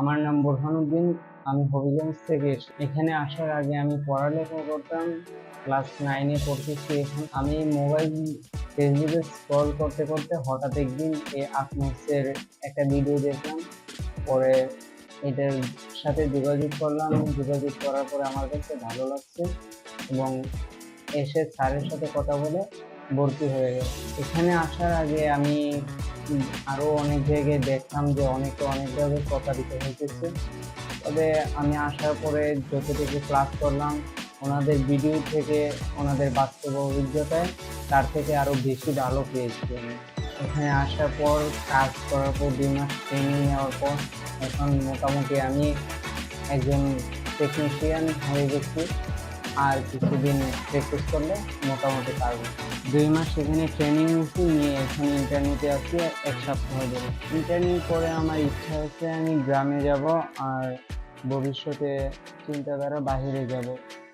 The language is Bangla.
আমার নাম বোরহানুদ্দিন, আমি হবিগঞ্জ থেকে। এখানে আসার আগে আমি পড়ালেখা করতাম ক্লাস নাইনে পড়তেছি। এখন আমি মোবাইল ফেসবুকে স্ক্রল করতে করতে হঠাৎ একদিন এই আত্মহত্যের একটা ভিডিও দেখলাম। পরে এটার সাথে যোগাযোগ করলাম। যোগাযোগ করার পরে আমার কাছে ভালো লাগছে এবং এসে স্যারের সাথে কথা বলে ভর্তি হয়ে গেল এখানে আসার আগে আমি আরও অনেক জায়গায় দেখতাম যে অনেকে অনেকভাবে প্রতারিত হইতেছে। তবে আমি আসার পরে যতটুকু ক্লাস করলাম, ওনাদের ভিডিও থেকে, ওনাদের বাস্তব অভিজ্ঞতায়, তার থেকে আরও বেশি ভালো পেয়েছি আমি। এখানে আসার পর কাজ করার পর দুই মাস ট্রেনিং নেওয়ার পর, এখন মোটামুটি আমি একজন টেকনিশিয়ান হয়ে গেছি। আর কিছুদিন প্র্যাকটিস করলে মোটামুটি পারব। দুই মাস সেখানে ট্রেনিং নিয়েছি, নিয়ে এখন ইন্টারনেটে আসছি এক সপ্তাহ ধরে। ইন্টারনেট পরে আমার ইচ্ছা হচ্ছে আমি গ্রামে যাব আর ভবিষ্যতে চিন্তাধারা বাহিরে যাব।